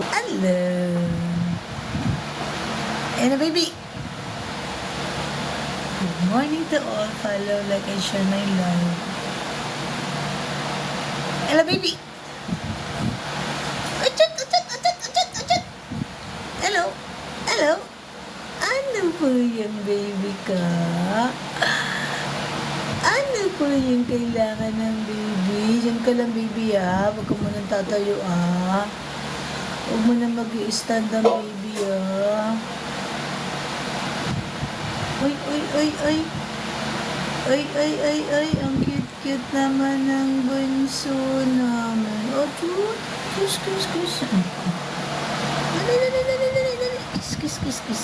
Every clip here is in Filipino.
Hello. And a baby. Good morning to all. Follow, like, and share my live. Hello, baby. Achut, achut, achut, achut, achut. Hello. Hello. Ano po yung baby ka? Ano po yung kailangan ng baby? Diyan ka lang, baby, ah. Huwag ka munang tatayo, ah. Huwag mo na mag stand ang baby, ah. Uy, uy, uy, uy. Ay, ay, ay, ay. Ang cute-cute naman ng bunso namin. Oh, cute. Kiss, kiss, kiss. Dali, dali, dali, dali, dali. Kiss, kiss, kiss, kiss.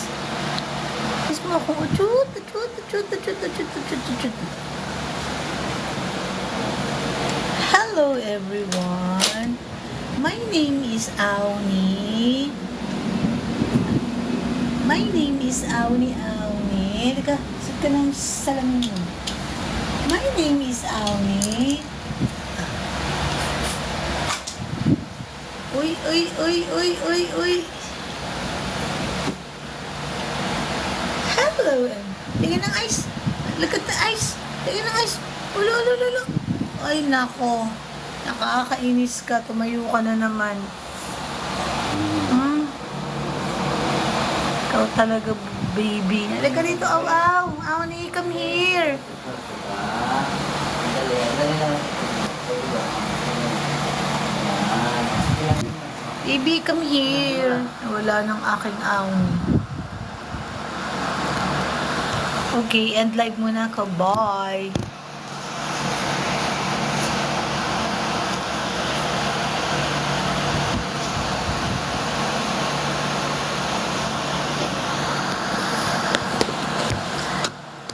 Kiss mo ako. Oh, cute, cute, cute, cute, cute, cute, cute, cute. Hello, everyone. My name is Auni. My name is Auni Auni. Halika, sit ka ng salamin. My name is Auni. Uy, uy, uy, uy, uy, uy. Hello. Tingnan ng ice. Look at the ice. Tingnan ng ice. Ulo, ulo, ulo. Ay, nako. Nakakainis ka. Tumayo ka na naman. Hmm? Ikaw talaga, baby. Halika dito, aw, aw. Aw, ni, come here. Baby, come here. Wala ng aking awn. Okay, end live muna ako. Bye.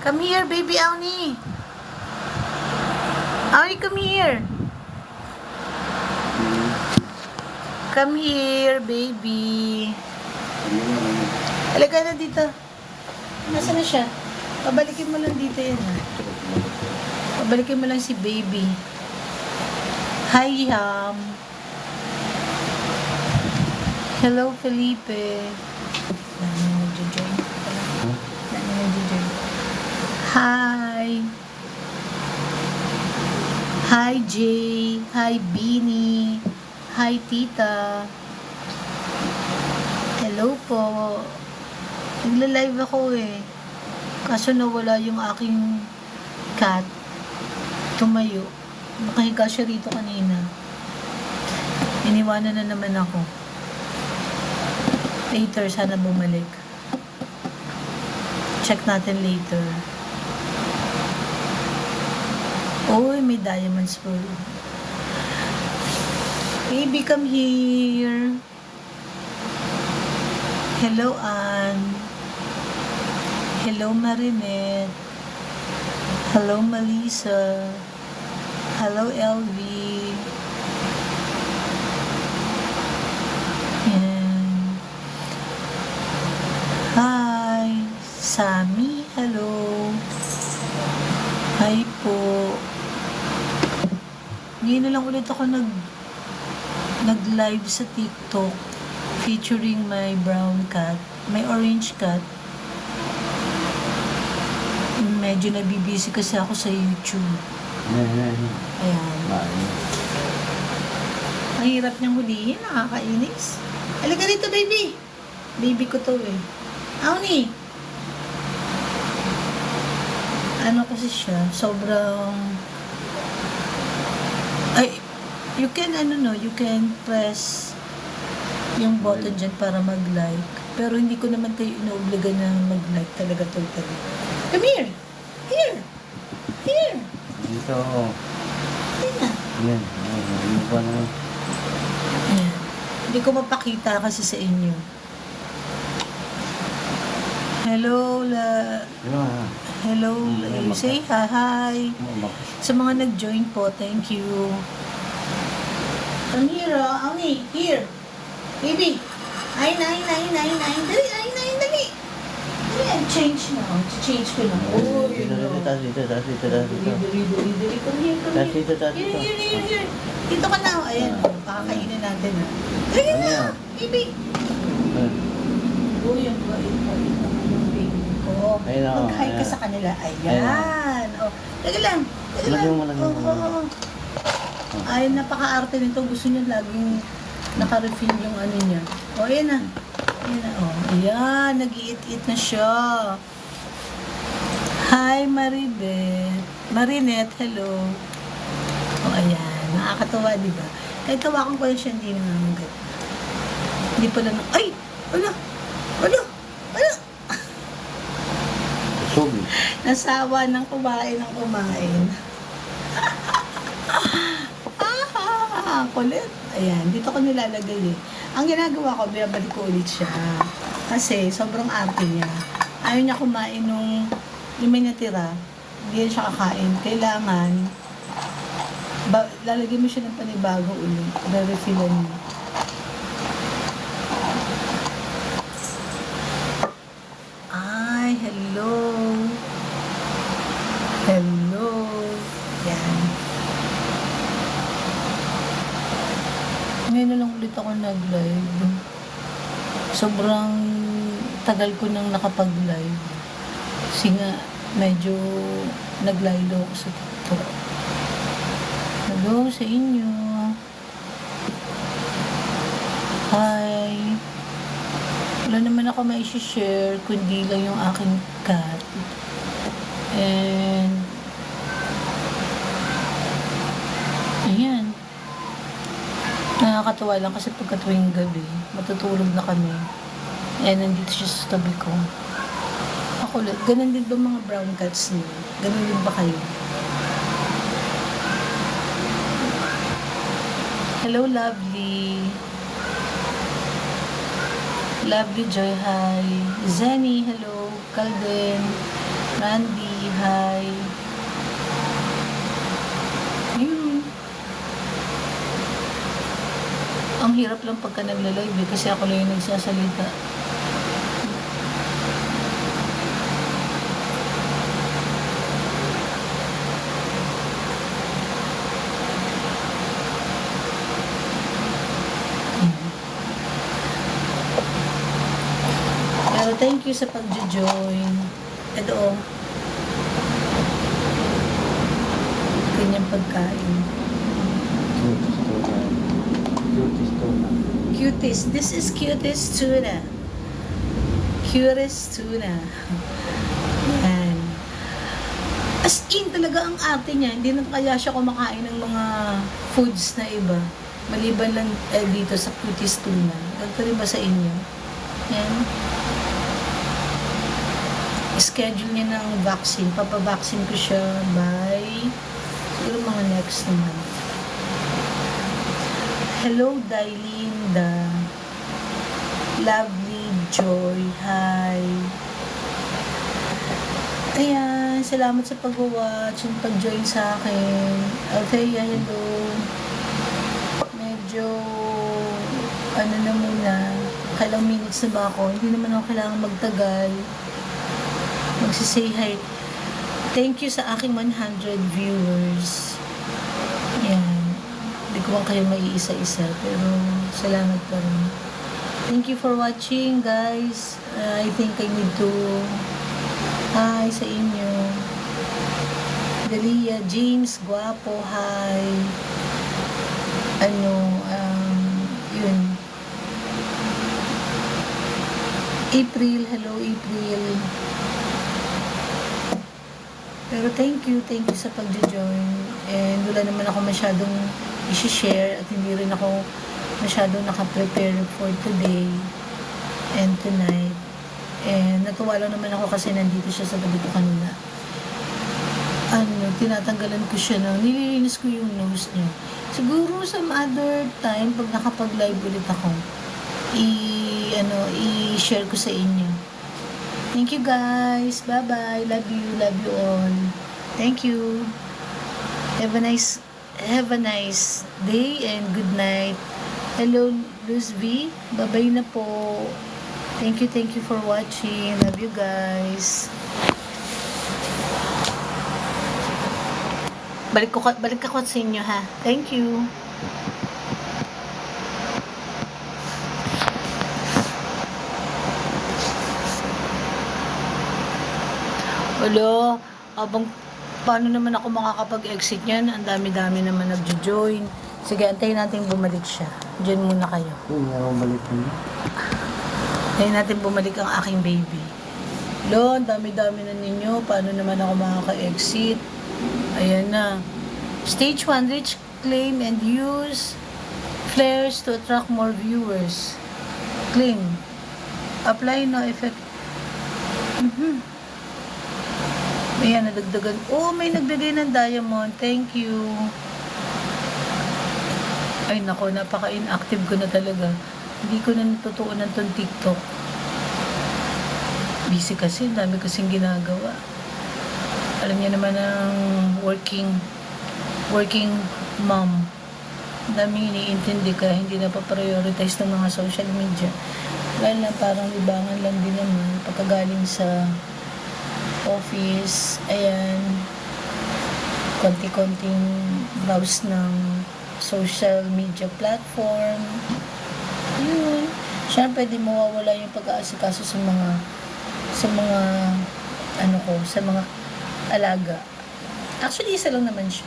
Come here, baby Auni. Auni, come here. Come here, baby. Halika na dito. Nasaan na siya? Pabalikin mo lang dito yan. Pabalikin mo lang si baby. Hi, Ham. Hello, Felipe. Dami na nagjo-join. Dami na nagjo-join. Hi. Hi, Jay. Hi, Beanie. Hi, Tita. Hello po. Nagla-live ako eh. Kaso nawala yung aking cat. Tumayo. Nakahiga siya rito kanina. Iniwanan na naman ako. Later, sana bumalik. Check natin later. Uy, may diamonds po. Baby, come here. Hello, Anne. Hello, Marinette. Hello, Melissa. Hello, LV. Yan. Hi, Sammy. Hello. Hi po. Ngayon na lang ulit ako nag nag-live sa TikTok featuring my brown cat, my orange cat. Medyo nabibisi kasi ako sa YouTube. Ayan. Ang hirap niyang hulihin, nakakainis. Halika dito, baby. Baby ko to eh. Auni! Ano kasi siya, sobrang... You can, ano no, you can press yung button dyan para mag-like. Pero hindi ko naman kayo inuobliga na mag-like talaga totally. Come here! Here! Here! Dito. Here na. Yan. Ano ba na? Hindi ko mapakita kasi sa inyo. Hello, la... Ah? Hello, Mm, eh, say hi, hi. Umak. Sa mga nag-join po, thank you. Come here, oh. Ami, here. Baby. Ay, nine, nine, nine, nine. Dali, ay, nine, dali. Dali, I'll change now. Change ko na. Oh, you Dito, dito, taas dito, taas dito, taas dito. Dali, dali, dali, dali. Come here, come Taas here. dito, taas Here, dito. here, here, here. Dito ka na. oh. Ayan, oh. Pakakainin natin, ah. Ayun Ano na, yan? baby. Ah, Uy, ang bait-bait ang baby ko. Ayun ako, Mag-hi ka ayan. sa kanila. Ayan. Oh, teka lang. Lagyan lang. mo, lagyan mo, Oh, lagyan mo. oh, oh. Ay, napaka-arte nito. Gusto niya laging naka-refill yung ano niya. O, oh, ayan na. Ayan na. Oh, ayan. Nag-iit-it na siya. Hi, Maribeth. Marinette, hello. O, oh, ayan. Nakakatawa, di ba? Kahit tawakan ko lang siya, hindi nangangagat. Hindi pala na, ay! Wala! Wala! Subi. Nasawa ng kumain ng kumain. ah, kulit. Ayan, dito ko nilalagay eh. Ang ginagawa ko, binabalik ko ulit siya. Kasi sobrang arte niya. Ayaw niya kumain nung lima niya tira. Hindi siya kakain. Kailangan, ba, lalagyan mo siya ng panibago ulit. Re-refillan mo. Ay, hello. Hello. Yan. Ngayon na lang ulit ako nag-live. Sobrang tagal ko nang nakapag-live. Kasi nga, medyo naglaylo ako sa TikTok. Hello sa inyo. Hi. Wala naman ako may share kundi lang yung aking cat. And, ayan. Nakakatawa lang kasi pagka tuwing gabi, matutulog na kami. Eh, nandito siya sa tabi ko. Ako ganun din ba mga brown cats niyo? Ganun din ba kayo? Hello, lovely. Lovely Joy, hi. Zenny, hello. Calden. Randy, hi. Yun. Ang hirap lang pagka nagla-live eh, kasi ako lang yung nagsasalita. Pero thank you sa pag-join. Ito oh. Kanyang pagkain. Cuties tuna. Cuties tuna. Cutest. This is cutest tuna. Cutest tuna. Yan. As in, talaga ang ate niya. Hindi na kaya siya kumakain ng mga foods na iba. Maliban lang eh, dito sa cutest tuna. Ganito rin ba sa inyo? Yan. Schedule niya ng vaccine. Papavaccine ko siya by siguro mga next month. Hello, Dylinda. Lovely Joy. Hi. Ayan, salamat sa pag-watch and pag-join sa akin. Althea, hello. Medyo, ano na muna, kailang minutes na ba ako? Hindi naman ako kailangan magtagal. Magsisay hi. Thank you sa aking 100 viewers. Yan. Hindi ko man kayo maiisa-isa, pero salamat pa rin. Thank you for watching, guys. Uh, I think I need to hi sa inyo. Dalia, James, guwapo, hi. Ano, um, yun. April, hello April. Pero thank you, thank you sa pag-join. And wala naman ako masyadong isi-share at hindi rin ako masyadong naka-prepare for today and tonight. And natuwa lang naman ako kasi nandito siya sa tabi ko kanina. Ano, tinatanggalan ko siya na, nililinis ko yung nose niya. Siguro some other time, pag nakapag-live ulit ako, i, ano, i-share ko sa inyo. Thank you guys. Bye-bye. Love you. Love you all. Thank you. Have a nice have a nice day and good night. Hello, Luz B. Babay na po. Thank you, thank you for watching. Love you guys. Balik ko balik ako sa inyo ha. Thank you. Hello, abang paano naman ako makakapag-exit niyan? Ang dami-dami naman nagjo-join. Sige, antayin natin bumalik siya. Diyan muna kayo. Yun, yung balik mo. Antayin natin bumalik ang aking baby. Lo, ang dami-dami na ninyo. Paano naman ako makaka-exit? Ayan na. Stage 1, reach, claim, and use flares to attract more viewers. Claim. Apply no effect. Mhm. Ayan, nadagdagan. Oh, may nagbigay ng diamond. Thank you. Ay, nako, napaka-inactive ko na talaga. Hindi ko na natutuunan tong TikTok. Busy kasi, dami kasing ginagawa. Alam niya naman ang working working mom. Ang dami iniintindi kaya hindi na pa-prioritize ng mga social media. Dahil na parang libangan lang din naman pagkagaling sa office, ayan, konti-konting browse ng social media platform. Yun. Siyempre, di mawawala yung pag-aasikaso sa mga sa mga ano ko, sa mga alaga. Actually, isa lang naman siya.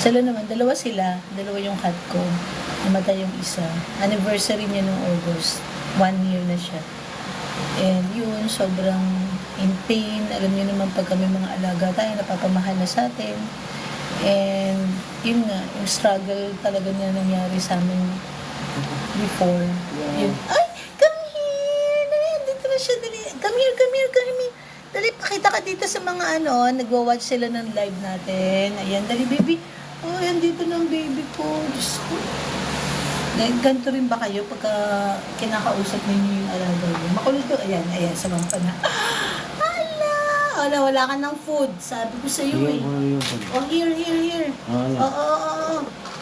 Isa lang naman, dalawa sila, dalawa yung cat ko. Namatay yung isa. Anniversary niya nung August. One year na siya. And yun, sobrang in pain. Alam niyo naman pag kami mga alaga tayo, napapamahal na sa atin. And yun nga, yung struggle talaga na nangyari sa amin before. Yun. Ay! Come here! Dali, dito na siya. Dali. Come here, come here, come here. Dali, pakita ka dito sa mga ano, nagwa-watch sila ng live natin. Ayan, dali, baby. Oh, ayan, dito ng baby ko. Diyos ko. Like, ganito rin ba kayo pagka kinakausap ninyo yung alaga niyo? Makulit ko. Ayan, ayan, sa mga pana. Wala, wala ka ng food. Sabi ko sa iyo eh. Yung yung. Oh, here, here, here. Ah, Oo, oo, oo, oo.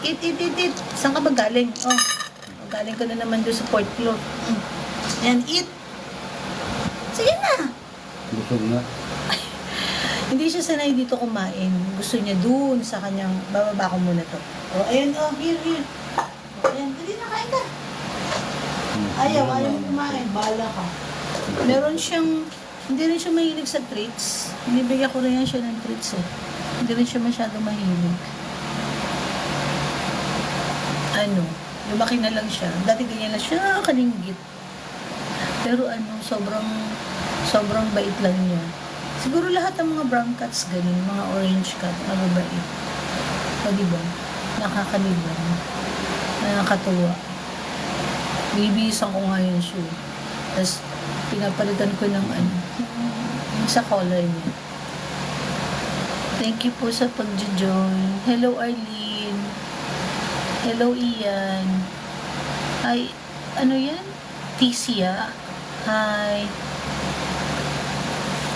Eat, eat, eat, eat. Saan ka ba galing? Oh, galing ka na naman doon sa Port Cloth. Mm. Ayan, eat. Sige na. Busog na. Hindi siya sanay dito kumain. Gusto niya doon sa kanyang, bababa ko muna to. Oh, ayan, oh, here, here. Oh, ayan, dali na, kain ka. Hmm. Ayaw, ayaw kumain. Bala ka. Meron siyang, hindi rin siya mahilig sa treats. Binibigyan ko rin siya ng treats eh. Hindi rin siya masyado mahilig. Ano, lumaki na lang siya. Dati ganyan na siya, kalinggit. Pero ano, sobrang, sobrang bait lang niya. Siguro lahat ng mga brown cats ganun, mga orange cat, mababait. O diba? Nakakaliban. Nakakatuwa. Bibisan ko nga yung shoe. Tapos, pinapalitan ko ng ano, sa collar niya. Thank you po sa pag-join. Hello, Arlene. Hello, Ian. Hi, ano yan? Tisia. Hi.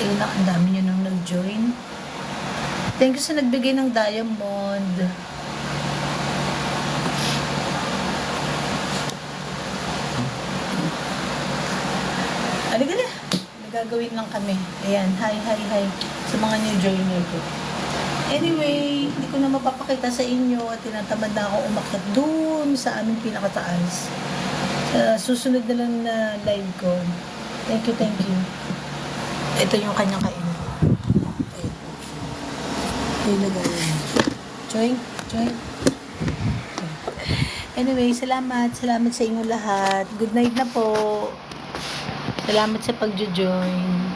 Eh, na, nyo nang nag-join. Thank you sa nagbigay ng diamond. Halika na. Nagagawin lang kami. Ayan, hi, hi, hi. Sa mga new joiner ko. Anyway, hindi ko na mapapakita sa inyo at tinatamad na ako umakyat doon sa aming pinakataas. Sa susunod na lang na live ko. Thank you, thank you. Ito yung kanyang. Ito yung lagayan. Join, join. Anyway, salamat. Salamat sa inyo lahat. Good night na po. Salamat sa pagjo-join.